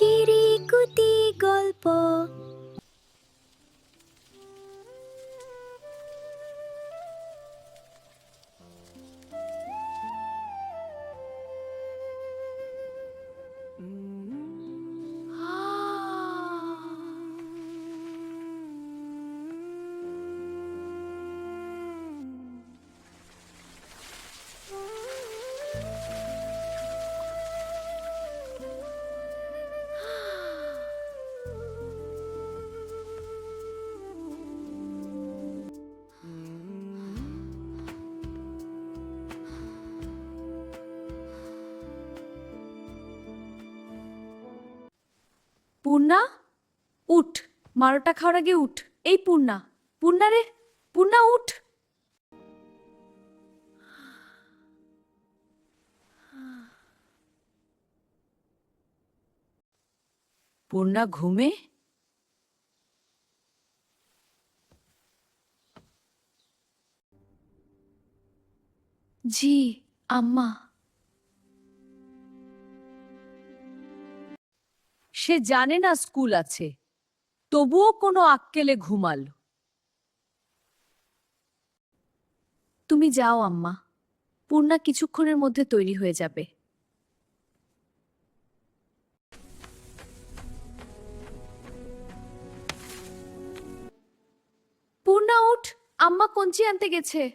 ചിരിക്കുതീ পূর্ণা? উঠ, মারোটা খাওয়ার আগে উঠ। এই পূর্ণা পূর্ণা রে, পূর্ণা উঠ। পূর্ণা ঘুমে? জি, আম্মা। সে জানে না স্কুল আছে। তবুও কোনো আক্কেলে ঘুমাল। তুমি যাও, আম্মা। পূর্ণা কিছুক্ষণের মধ্যে তৈরি হয়ে যাবে। পূর্ণা, উঠ। আম্মা কঞ্চি আনতে গেছে।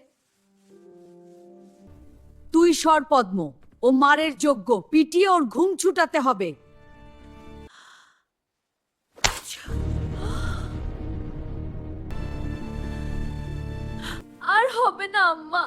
তুই সর পদ্ম। ও মারের যোগ্য। পিটিয়ে ওর ঘুম ছুটাতে হবে। হবে না আম্মা।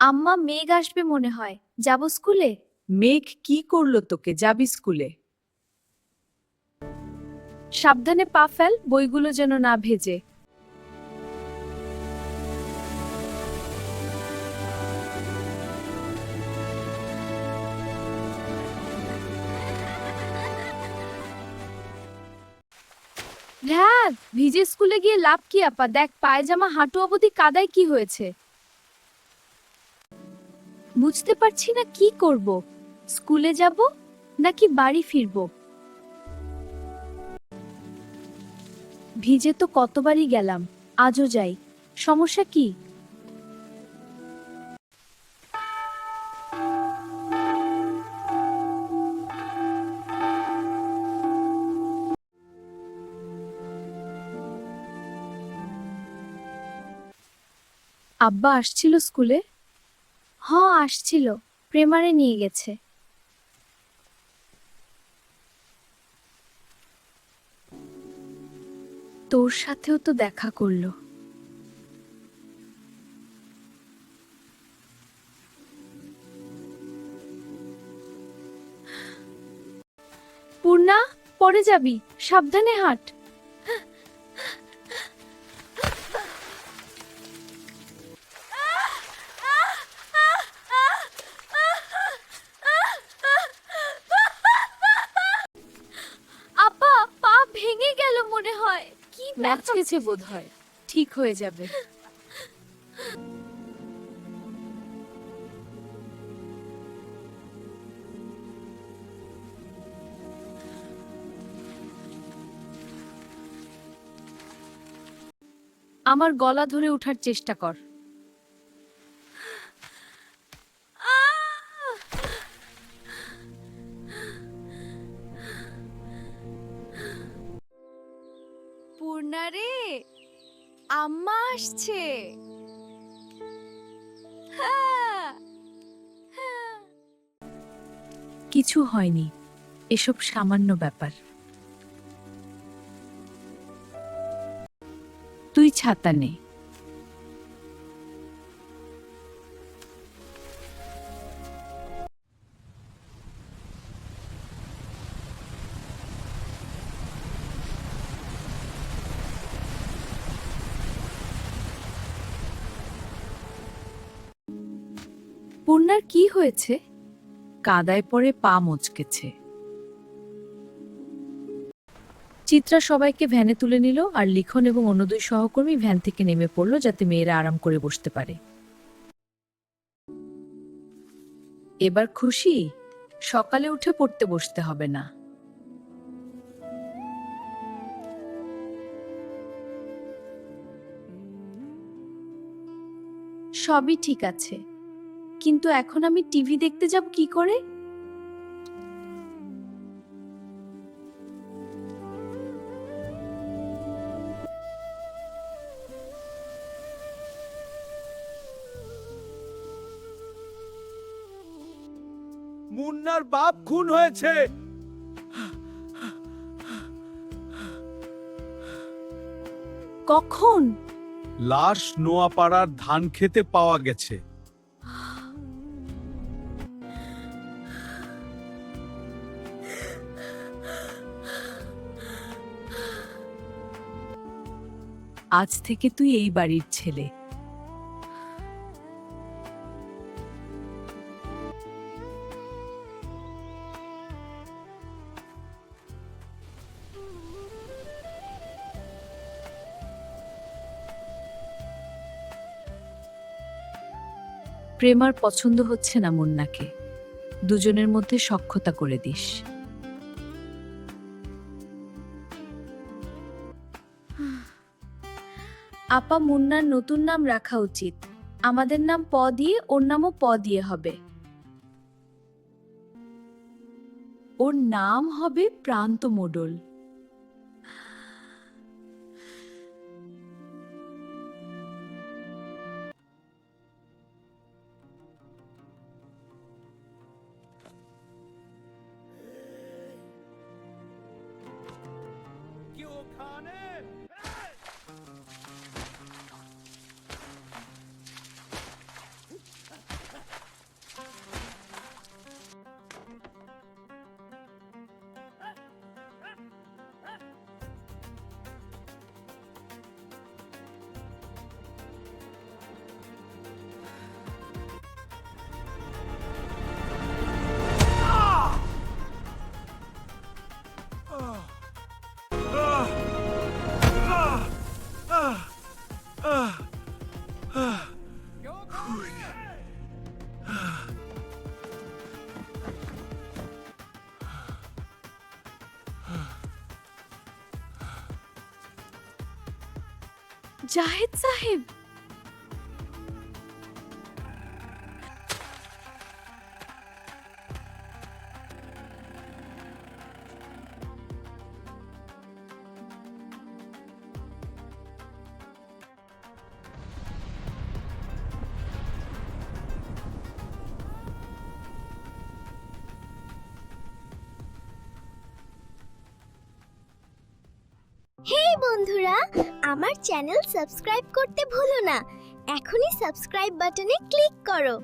আম্মা মেঘ আসবে মনে হয়। যাব স্কুলে? মেঘ কি করল তোকে? যাবি স্কুলে? সাবধানে পা ফেল বইগুলো যেন না ভেজে। হ্যাঁ ভিজে স্কুলে গিয়ে লাভ কি আপা? দেখ, পায়জামা, হাঁটু অবধি কাদায় কি হয়েছে? বুঝতে পারছি না কি করব। স্কুলে যাব নাকি বাড়ি ফিরব? ভিজে তো কতবারই গেলাম, আজও যাই। সমস্যা কি? আব্বা আসছিল স্কুলে? হ আসছিল। প্রেমারে নিয়ে গেছে। তোর সাথেও তো দেখা করল। পূর্ণা, পরে যাবি। সাবধানে হাঁট। ম্যাচকেছে বোধ হয় ঠিক হয়ে যাবে। আমার গলা ধরে ওঠার চেষ্টা কর। আম্মা আসছে। কিছু হয়নি এসব সামান্য ব্যাপার। তুই ছাতা নে। পূর্ণার কি হয়েছে? কাদায় পড়ে পা মচকেছে। চিত্রা সবাইকে ভ্যানে তুলে নিল আর লিখন এবং অন্য দুই সহকর্মী ভ্যান থেকে নেমে পড়ল যাতে মেয়েরা আরাম করে বসতে পারে। এবার খুশি? সকালে উঠে পড়তে বসতে হবে না। সবই ঠিক আছে। কিন্তু এখন আমি টিভি দেখতে যাব কি করে? মুন্নার বাপ খুন হয়েছে। কখন? লাশ নোয়াপাড়ার ধান খেতে পাওয়া গেছে। আজ থেকে তুই এই বাড়ির ছেলে। প্রেমার পছন্দ হচ্ছে না মুন্নাকে। দুজনের মধ্যে সখ্যতা করে দিস। আপা মুন্নার নতুন নাম রাখা উচিত। আমাদের নাম প দিয়ে ওর নামও প দিয়ে হবে। ওর নাম হবে প্রান্ত মোডল। जाहिद साहेब। বন্ধুরা আমার চ্যানেল সাবস্ক্রাইব করতে ভুলো না। এখনই সাবস্ক্রাইব বাটনে ক্লিক করো।